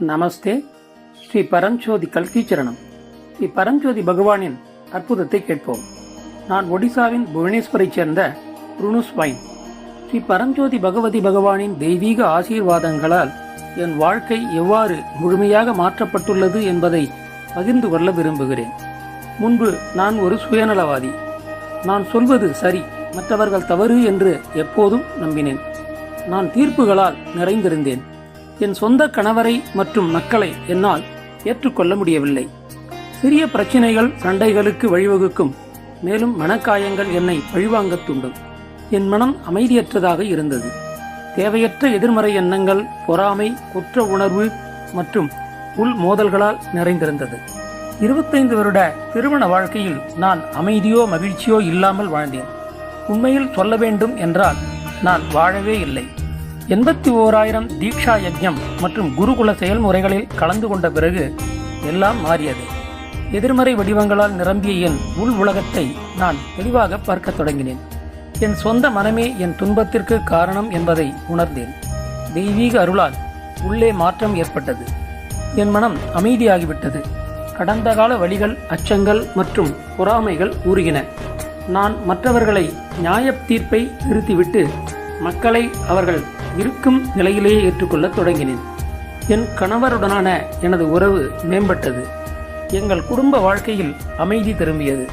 நமஸ்தே. ஸ்ரீ பரஞ்சோதி கல்கீச்சரணம். ஸ்ரீ பரஞ்சோதி பகவானின் அற்புதத்தை கேட்போம். நான் ஒடிசாவின் புவனேஸ்வரைச் சேர்ந்த ருணுஸ் வைன். ஸ்ரீ பரஞ்சோதி பகவதி பகவானின் தெய்வீக ஆசீர்வாதங்களால் என் வாழ்க்கை எவ்வாறு முழுமையாக மாற்றப்பட்டுள்ளது என்பதை பகிர்ந்து கொள்ள விரும்புகிறேன். முன்பு நான் ஒரு சுயநலவாதி. நான் சொல்வது சரி மற்றவர்கள் தவறு என்று எப்போதும் நம்பினேன். நான் தீர்ப்புகளால் நிறைந்திருந்தேன். என் சொந்த கணவரை மற்றும் மக்களை என்னால் ஏற்றுக்கொள்ள முடியவில்லை. சிறிய பிரச்சினைகள் சண்டைகளுக்கு வழிவகுக்கும். மேலும் மனக்காயங்கள் என்னை பழிவாங்க தூண்டும் என் மனம் அமைதியற்றதாக இருந்தது. தேவையற்ற எதிர்மறை எண்ணங்கள் பொறாமை குற்ற உணர்வு மற்றும் உள் மோதல்களால் நிறைந்திருந்தது. இருபத்தைந்து வருட திருமண வாழ்க்கையில் நான் அமைதியோ மகிழ்ச்சியோ இல்லாமல் வாழ்ந்தேன். உண்மையில் சொல்ல வேண்டும் என்றால் நான் வாழவே இல்லை. எண்பத்தி ஓராயிரம் தீக்ஷா யஜ்யம் மற்றும் குருகுல செயல்முறைகளில் கலந்து கொண்ட பிறகு எல்லாம் மாறியது. எதிர்மறை வடிவங்களால் நிரம்பிய என் உள் உலகத்தை நான் தெளிவாக பார்க்கத் தொடங்கினேன். என் சொந்த மனமே என் துன்பத்திற்கு காரணம் என்பதை உணர்ந்தேன். தெய்வீக அருளால் உள்ளே மாற்றம் ஏற்பட்டது. என் மனம் அமைதியாகிவிட்டது. கடந்த கால வழிகள் அச்சங்கள் மற்றும் பொறாமைகள் ஊறுகின. நான் மற்றவர்களை நியாயத் தீர்ப்பை நிறுத்திவிட்டு மக்களை அவர்கள் இருக்கும் நிலையிலேயே ஏற்றுக்கொள்ளத் தொடங்கினேன். என் கணவருடனான எனது உறவு மேம்பட்டது. எங்கள் குடும்ப வாழ்க்கையில் அமைதி திரும்பியது.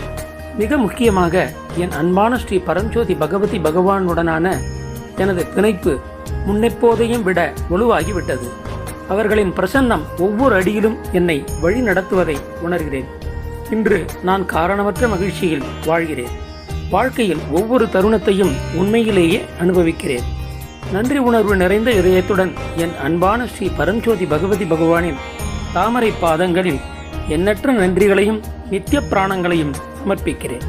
மிக முக்கியமாக என் அன்பான ஸ்ரீ பரஞ்சோதி பகவதி பகவானுடனான எனது பிணைப்பு முன்னெப்போதையும் விட வலுவாகிவிட்டது. அவர்களின் பிரசன்னம் ஒவ்வொரு அடியிலும் என்னை வழி நடத்துவதை உணர்கிறேன். இன்று நான் காரணமற்ற மகிழ்ச்சியில் வாழ்கிறேன். வாழ்க்கையில் ஒவ்வொரு தருணத்தையும் உண்மையிலேயே அனுபவிக்கிறேன். நன்றி உணர்வு நிறைந்த இதயத்துடன் என் அன்பான ஸ்ரீ பரஞ்சோதி பகவதி பகவானின் தாமரை பாதங்களில் எண்ணற்ற நன்றிகளையும் நித்திய பிராணங்களையும் சமர்ப்பிக்கிறேன்.